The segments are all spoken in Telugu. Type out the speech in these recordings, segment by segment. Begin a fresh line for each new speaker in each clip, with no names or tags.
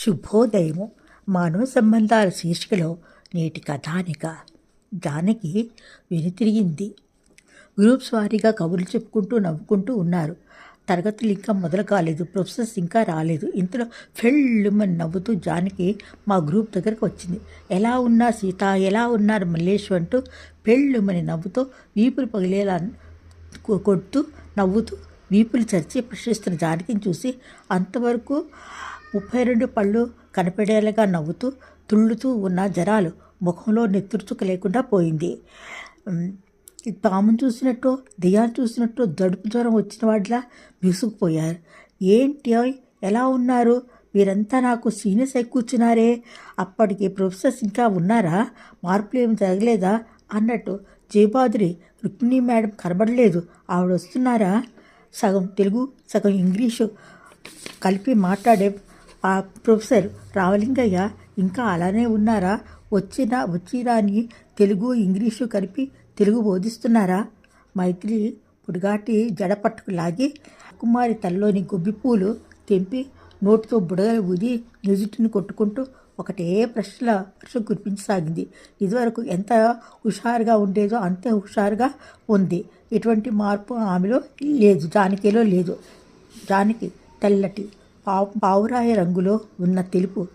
శుభోదయము. మానవ సంబంధాల శీర్షికలో నేటి కథానిక. దానికి వెనుతిరిగింది గ్రూప్స్ వారీగా కబుర్లు చెప్పుకుంటూ నవ్వుకుంటూ ఉన్నారు. తరగతులు ఇంకా మొదలు కాలేదు ప్రొఫెసర్స్ ఇంకా రాలేదు. ఇంతలో ఫెళ్ళుమని నవ్వుతూ జానకి మా గ్రూప్ దగ్గరకు వచ్చింది. ఎలా ఉన్నా సీత ఎలా ఉన్నారు మల్లేష్ అంటూ పెళ్ళుమని నవ్వుతో వీపులు పగిలేలా కొడుతూ నవ్వుతూ వీపులు చరిచి ప్రశ్నిస్తున్న జానకిని చూసి అంతవరకు ముప్పై రెండు పళ్ళు కనపడేలాగా నవ్వుతూ తుళ్ళుతూ ఉన్న జరాలు ముఖంలో నెత్తురుచుక లేకుండా పోయింది. పామును చూసినట్టు దెయ్యాన్ని చూసినట్టు దడుపు జ్వరం వచ్చిన వాడిలా బిగుసుకుపోయారు ఏంటి ఎలా ఉన్నారు? మీరంతా నాకు సీనియర్స్ అయి కూర్చున్నారే. అప్పటికి ప్రొఫెసర్స్ ఇంకా ఉన్నారా? మార్పులు ఏమి జరగలేదా? అన్నట్టు జయబాద్రి రుక్మిణి మేడం కనబడలేదు. ఆవిడ వస్తున్నారా? సగం తెలుగు సగం ఇంగ్లీషు కలిపి మాట్లాడే ఆ ప్రొఫెసర్ రావలింగయ్య ఇంకా అలానే ఉన్నారా? వచ్చిన వచ్చిరాని తెలుగు ఇంగ్లీషు కలిపి తెలుగు బోధిస్తున్నారా? మైత్రి పుడిగాటి జడ పట్టుకు లాగి కుమారి తల్లోని గొబ్బిపూలు తెంపి నోటితో బుడగలు ఊది నుదుటిని కొట్టుకుంటూ ఒకటే ప్రశ్నల వర్షం కురిపించసాగింది. ఇదివరకు ఎంత హుషారుగా ఉండేదో అంతే హుషారుగా ఉంది. ఎటువంటి మార్పు ఆమెలో లేదు. జానకిలో లేదు. జానకి తెల్లటి పావు పావురాయ రంగులో ఉన్న తెలుపు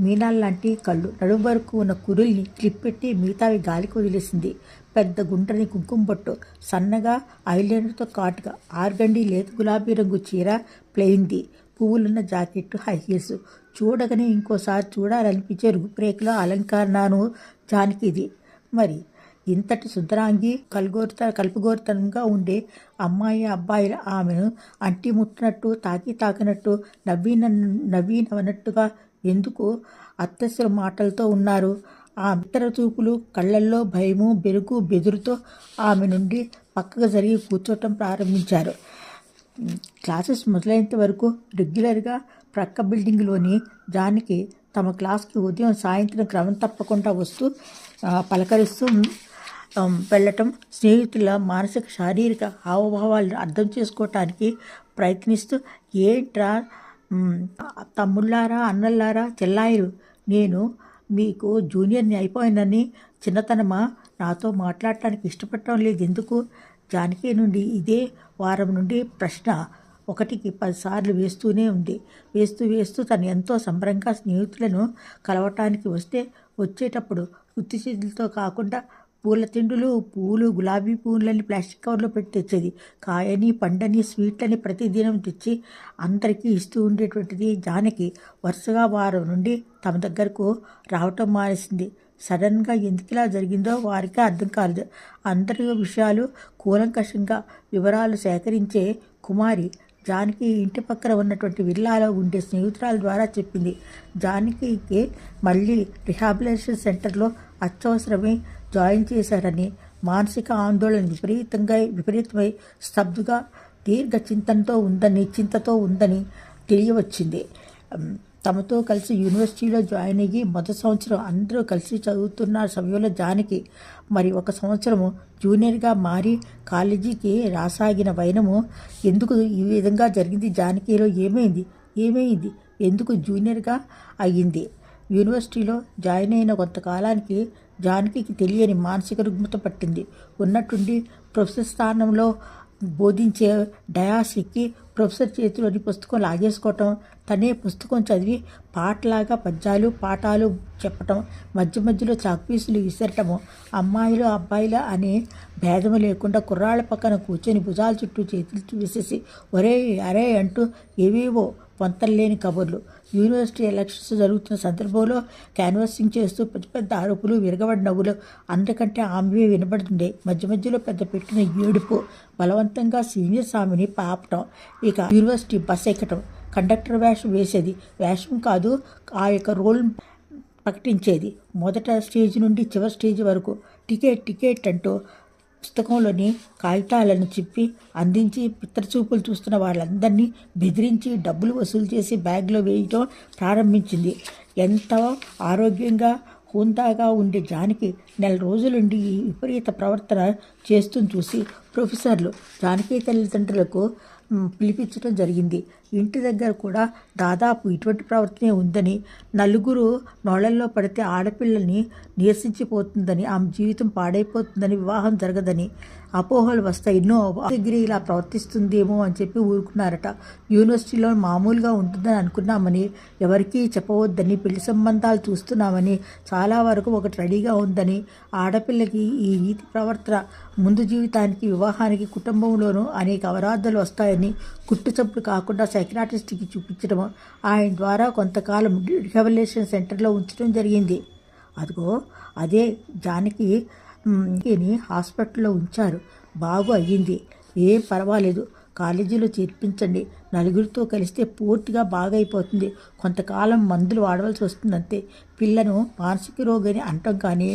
మీనాల్లాంటి కళ్ళు. నడుము వరకు ఉన్న కురుల్ని క్లిప్ పెట్టి మిగతావి గాలికి వదిలేసింది. పెద్ద గుండ్రని కుంకుమబొట్టు సన్నగా ఐలైనర్తో కాటుగా ఆర్గండి లేత గులాబీ రంగు చీర ప్లెయిన్ది. పువ్వులున్న జాకెట్ హై హీల్స్. చూడగానే ఇంకోసారి చూడాలనిపించే రూపురేఖల అలంకరణను జానకిది మరి ఇంతటి సుందరాంగి కలుగోరుత కలుపుగోరుతనంగా ఉండే అమ్మాయి అబ్బాయిల ఆమెను అంటి ముట్టినట్టు తాకి తాకినట్టు నవ్విన నవ్వినవనట్టుగా ఎందుకు అత్తస్సుల మాటలతో ఉన్నారు? ఆ ఇతర చూపులు కళ్ళల్లో భయము బెరుకు బెదురుతో ఆమె నుండి పక్కకు జరిగి కూర్చోవటం ప్రారంభించారు. క్లాసెస్ మొదలైనంత వరకు రెగ్యులర్గా ప్రక్క బిల్డింగ్లోని జానికి తమ క్లాస్కి ఉదయం సాయంత్రం క్రమం తప్పకుండా వస్తూ పలకరిస్తూ వెళ్ళటం స్నేహితుల మానసిక శారీరక హావభావాలను అర్థం చేసుకోవటానికి ప్రయత్నిస్తూ ఏంట్రా తమ్ముళ్ళారా అన్నల్లారా చెల్లాయిలు నేను మీకు జూనియర్ని అయిపోయినని చిన్నతనమా నాతో మాట్లాడటానికి ఇష్టపడటం లేదు. ఎందుకు? జానకి నుండి ఇదే వారం నుండి ప్రశ్న ఒకటికి పదిసార్లు వేస్తూనే ఉంది. వేస్తూ వేస్తూ తను ఎంతో సంబరంగా స్నేహితులను కలవటానికి వస్తే వచ్చేటప్పుడు ఉత్తి చేతులతో కాకుండా పూల తిండులు పూలు గులాబీ పూలని ప్లాస్టిక్ కవర్లో పెట్టి తెచ్చేది. కాయని పండని స్వీట్లని ప్రతిదినం తెచ్చి అందరికీ ఇస్తూ ఉండేటువంటిది జానకి. వరుసగా వారం నుండి తమ దగ్గరకు రావటం మానేసింది. సడన్గా ఎందుకు ఇలా జరిగిందో వారికి అర్థం కాలేదు. అందరి విషయాలు కూలంకషంగా వివరాలు సేకరించే కుమారి జానకి ఇంటి పక్కన ఉన్నటువంటి విల్లాలో ఉండే స్నేహితురాల ద్వారా చెప్పింది. జానకికి మళ్ళీ రిహాబిలేషన్ సెంటర్లో అత్యవసరమే జాయిన్ చేశారని మానసిక ఆందోళన విపరీతంగా విపరీతమై స్తబ్దుగా దీర్ఘ చింతనతో ఉందని చింతతో ఉందని తెలియవచ్చింది. తమతో కలిసి యూనివర్సిటీలో జాయిన్ అయ్యి మొదటి సంవత్సరం అందరూ కలిసి చదువుతున్న సమయంలో జానకి మరి ఒక సంవత్సరము జూనియర్గా మారి కాలేజీకి రాసాగిన వైనము ఎందుకు ఈ విధంగా జరిగింది? జానకిలో ఏమైంది? ఏమైంది? ఎందుకు జూనియర్గా అయ్యింది? యూనివర్సిటీలో జాయిన్ అయిన కొంతకాలానికి జానకి తెలియని మానసిక రుగ్మత పట్టింది. ఉన్నట్టుండి ప్రొఫెసర్ స్థానంలో బోధించే డయాసిక్కి ప్రొఫెసర్ చేతిలోని పుస్తకం లాగేసుకోవటం తనే పుస్తకం చదివి పాటలాగా పద్యాలు పాఠాలు చెప్పటం మధ్య మధ్యలో చాక్పీసులు విసరటము అమ్మాయిలు అబ్బాయిలు అనే భేదము లేకుండా కుర్రాళ్ళ పక్కన కూర్చొని భుజాల చుట్టూ చేతులు వేసేసి ఒరే అరే అంటూ ఏవేవో పొంతలేని కబుర్లు. యూనివర్సిటీ ఎలక్షన్స్ జరుగుతున్న సందర్భంలో క్యాన్వాసింగ్ చేస్తూ పెద్ద పెద్ద అరుపులు విరగబడి నవ్వులు అందరికంటే ఆమె వినబడుతుండే. మధ్య మధ్యలో పెద్ద పెట్టిన ఏడుపు బలవంతంగా సీనియర్ స్వామిని పాపటం. ఇక యూనివర్సిటీ బస్ ఎక్కటం. కండక్టర్ వేషం వేసేది. వేషం కాదు ఆ యొక్క రోల్ ప్రకటించేది. మొదట స్టేజ్ నుండి చివరి స్టేజ్ వరకు టికెట్ టికెట్ అంటూ పుస్తకంలోని కాగితాలను చెప్పి అందించి పిత్రచూపులు చూస్తున్న వాళ్ళందరినీ బెదిరించి డబ్బులు వసూలు చేసి బ్యాగ్లో వేయటం ప్రారంభించింది. ఎంత ఆరోగ్యంగా హుందాగా ఉండే జానకి నెల రోజులుండి ఈ విపరీత ప్రవర్తన చేస్తూ చూసి ప్రొఫెసర్లు జానకి తల్లిదండ్రులకు పిలిపించడం జరిగింది. ఇంటి దగ్గర కూడా దాదాపు ఇటువంటి ప్రవర్తనే ఉందని నలుగురు నోళ్ళలో పడితే ఆడపిల్లల్ని నీరసించిపోతుందని ఆమె జీవితం పాడైపోతుందని వివాహం జరగదని అపోహలు వస్తాయి. ఎన్నో దగ్గర ఇలా ప్రవర్తిస్తుందేమో అని చెప్పి ఊరుకున్నారట. యూనివర్సిటీలో మామూలుగా ఉంటుందని అనుకున్నామని ఎవరికీ చెప్పవద్దని పెళ్ళి సంబంధాలు చూస్తున్నామని చాలా వరకు ఒకటి రెడీగా ఉందని ఆడపిల్లకి ఈ రీతి ప్రవర్తన ముందు జీవితానికి వివాహానికి కుటుంబంలోనూ అనేక అవరాధాలు వస్తాయని కుట్టుచప్పుడు కాకుండా సైక్రాటిస్ట్కి చూపించడం ఆయన ద్వారా కొంతకాలం రిహాబిలేషన్ సెంటర్లో ఉంచడం జరిగింది. అదిగో అదే జానకి హాస్పిటల్లో ఉంచారు. బాగు అయ్యింది. ఏం పర్వాలేదు. కాలేజీలో చేర్పించండి. నలుగురితో కలిస్తే పూర్తిగా బాగైపోతుంది. కొంతకాలం మందులు వాడవలసి వస్తుంది అంతే పిల్లను మానసిక రోగిని అనటం కానీ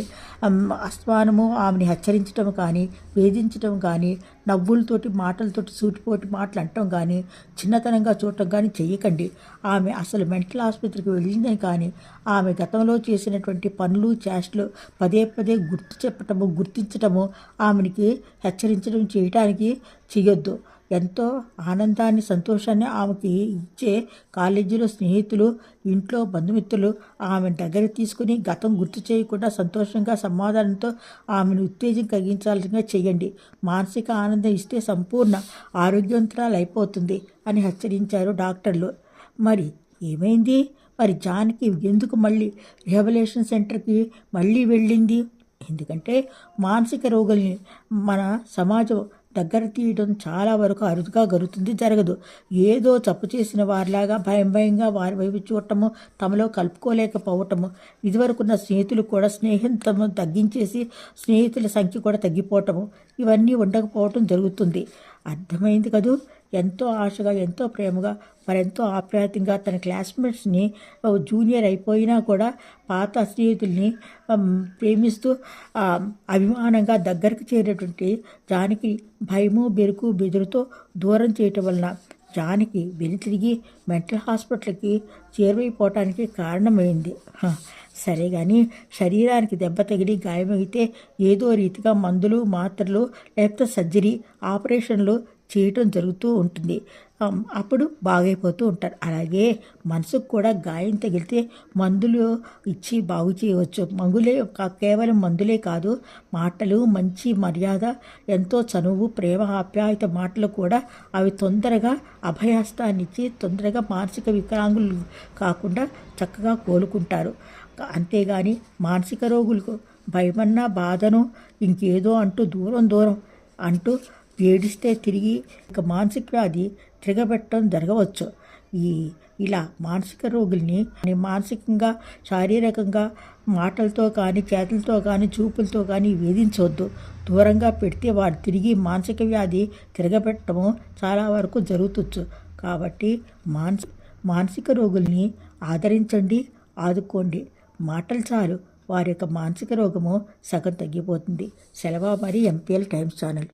అస్మానము ఆమెని హెచ్చరించడం కానీ వేధించడం కానీ నవ్వులతోటి మాటలతోటి సూటిపోటి మాటలు అంటం కానీ చిన్నతనంగా చూడటం కానీ చేయకండి ఆమె అసలు మెంటల్ ఆసుపత్రికి వెళ్ళిందని కానీ ఆమె గతంలో చేసినటువంటి పనులు చేష్టలు పదే పదే గుర్తు చెప్పటము గుర్తించటము ఆమెనికి హెచ్చరించడం చేయటానికి చేయొద్దు ఎంతో ఆనందాన్ని సంతోషాన్ని ఆమెకి ఇచ్చే కాలేజీలో స్నేహితులు ఇంట్లో బంధుమిత్రులు ఆమె దగ్గర తీసుకుని గతం గుర్తు చేయకుండా సంతోషంగా సమాధానంతో ఆమెను ఉత్తేజం కలిగించాల్సిందిగా చేయండి. మానసిక ఆనందం ఇస్తే సంపూర్ణ ఆరోగ్యవంతురాలు అయిపోతుంది అని హెచ్చరించారు డాక్టర్లు. మరి ఏమైంది? మరి జాన్కి ఎందుకు మళ్ళీ రిహబిలేషన్ సెంటర్కి మళ్ళీ వెళ్ళింది? ఎందుకంటే మానసిక రోగుల్ని మన సమాజం దగ్గర తీయడం చాలా వరకు అరుదుగా గరుతుంది జరగదు. ఏదో తప్పు చేసిన వారిలాగా భయం భయంగా వారి వైపు చూడటము తమలో కలుపుకోలేకపోవటము. ఇదివరకున్న స్నేహితులు కూడా స్నేహితము తగ్గించేసి స్నేహితుల సంఖ్య కూడా తగ్గిపోవటము. ఇవన్నీ ఉండకపోవటం జరుగుతుంది. అర్థమైంది కదూ? ఎంతో ఆశగా ఎంతో ప్రేమగా మరెంతో ఆప్యాయతంగా తన క్లాస్మేట్స్ని జూనియర్ అయిపోయినా కూడా పాత స్నేహితుల్ని ప్రేమిస్తూ అభిమానంగా దగ్గరకు చేరేటువంటి జానికి భయము బెరుకు బెదురుతో దూరం చేయటం వలన జానికి వెనుతిరిగి మెంటల్ హాస్పిటల్కి చేరువైపోవటానికి కారణమైంది. సరే కానీ శరీరానికి దెబ్బ తగిలి గాయమైతే ఏదో రీతిగా మందులు మాత్రలు లేకపోతే సర్జరీ ఆపరేషన్లు చేయటం జరుగుతూ ఉంటుంది. అప్పుడు బాగైపోతూ ఉంటారు. అలాగే మనసుకు కూడా గాయం తగిలితే మందులు ఇచ్చి బాగు చేయవచ్చు. మందులే కేవలం మందులే కాదు మాటలు మంచి మర్యాద ఎంతో చనువు ప్రేమ ఆప్యాయత మాటలు కూడా అవి తొందరగా అభయాస్తాన్ని ఇచ్చి తొందరగా మానసిక వికలాంగులు కాకుండా చక్కగా కోలుకుంటారు. అంతేగాని మానసిక రోగులకు భయమన్నా బాధను ఇంకేదో అంటూ దూరం దూరం అంటూ ఏడిస్తే తిరిగి ఇక మానసిక వ్యాధి తిరగబెట్టడం జరగవచ్చు. ఈ ఇలా మానసిక రోగుల్ని మానసికంగా శారీరకంగా మాటలతో కానీ చేతులతో కానీ చూపులతో కానీ వేధించవద్దు. దూరంగా పెడితే వారు తిరిగి మానసిక వ్యాధి తిరగబెట్టడం చాలా వరకు జరుగుతుంది కాబట్టి మానసి మానసిక రోగుల్ని ఆదరించండి ఆదుకోండి. మాటలు చాలు. వారి యొక్క మానసిక రోగము సగం తగ్గిపోతుంది. సెలవు మరి ఎంపీఎల్ టైమ్స్ ఛానల్.